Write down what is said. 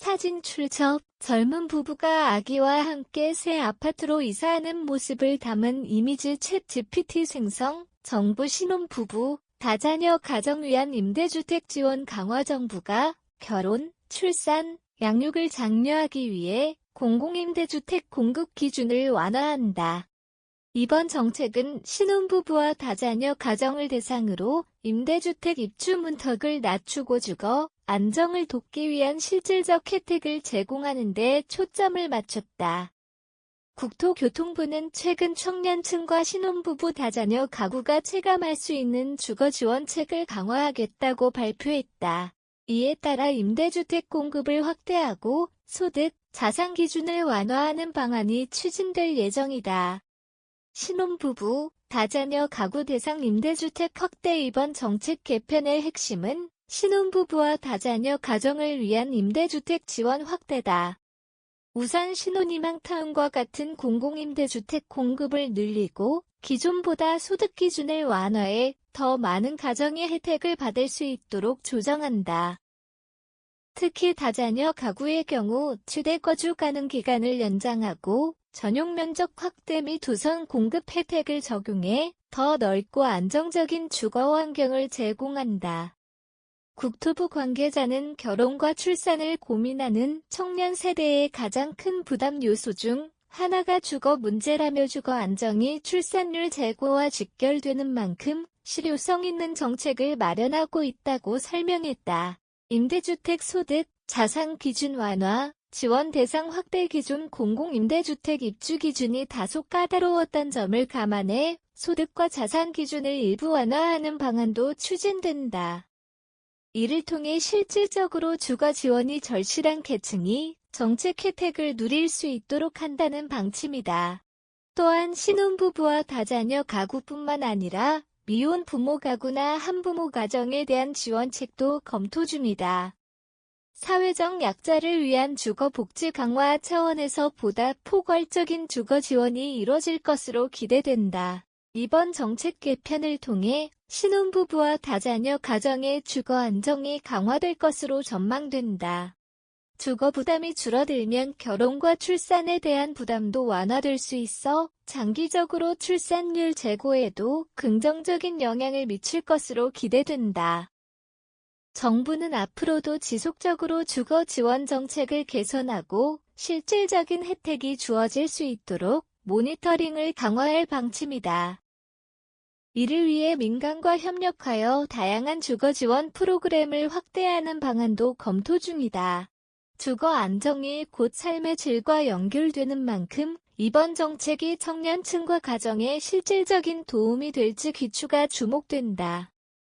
사진 출처 젊은 부부가 아기와 함께 새 아파트로 이사하는 모습을 담은 이미지 챗 GPT 생성 정부 신혼부부 다자녀 가정 위한 임대주택 지원 강화 정부가 결혼, 출산, 양육을 장려하기 위해 공공임대주택 공급 기준을 완화한다. 이번 정책은 신혼부부와 다자녀 가정을 대상으로 임대주택 입주 문턱을 낮추고 주거, 안정을 돕기 위한 실질적 혜택을 제공하는 데 초점을 맞췄다. 국토교통부는 최근 청년층과 신혼부부 다자녀 가구가 체감할 수 있는 주거지원책을 강화하겠다고 발표했다. 이에 따라 임대주택 공급을 확대하고 소득, 자산 기준을 완화하는 방안이 추진될 예정이다. 신혼부부, 다자녀 가구 대상 임대주택 확대 이번 정책 개편의 핵심은 신혼부부와 다자녀 가정을 위한 임대주택 지원 확대다. 우선 신혼희망타운과 같은 공공임대주택 공급을 늘리고 기존보다 소득 기준을 완화해 더 많은 가정이 혜택을 받을 수 있도록 조정한다. 특히 다자녀 가구의 경우 주대 거주 가능 기간을 연장하고 전용 면적 확대 및 우선 공급 혜택을 적용해 더 넓고 안정적인 주거 환경을 제공한다. 국토부 관계자는 결혼과 출산을 고민하는 청년 세대의 가장 큰 부담 요소 중 하나가 주거 문제라며 주거 안정이 출산율 제고와 직결되는 만큼 실효성 있는 정책을 마련하고 있다고 설명했다. 임대주택 소득, 자산 기준 완화, 지원 대상 확대 기준 공공임대주택 입주 기준이 다소 까다로웠던 점을 감안해 소득과 자산 기준을 일부 완화하는 방안도 추진된다. 이를 통해 실질적으로 주거 지원이 절실한 계층이 정책 혜택을 누릴 수 있도록 한다는 방침이다. 또한 신혼부부와 다자녀 가구뿐만 아니라 미혼 부모 가구나 한부모 가정에 대한 지원책도 검토 중이다. 사회적 약자를 위한 주거 복지 강화 차원에서 보다 포괄적인 주거 지원이 이뤄질 것으로 기대된다. 이번 정책 개편을 통해 신혼부부와 다자녀 가정의 주거 안정이 강화될 것으로 전망된다. 주거 부담이 줄어들면 결혼과 출산에 대한 부담도 완화될 수 있어 장기적으로 출산율 제고에도 긍정적인 영향을 미칠 것으로 기대된다. 정부는 앞으로도 지속적으로 주거 지원 정책을 개선하고 실질적인 혜택이 주어질 수 있도록 모니터링을 강화할 방침이다. 이를 위해 민간과 협력하여 다양한 주거 지원 프로그램을 확대하는 방안도 검토 중이다. 주거 안정이 곧 삶의 질과 연결되는 만큼 이번 정책이 청년층과 가정에 실질적인 도움이 될지 귀추가 주목된다.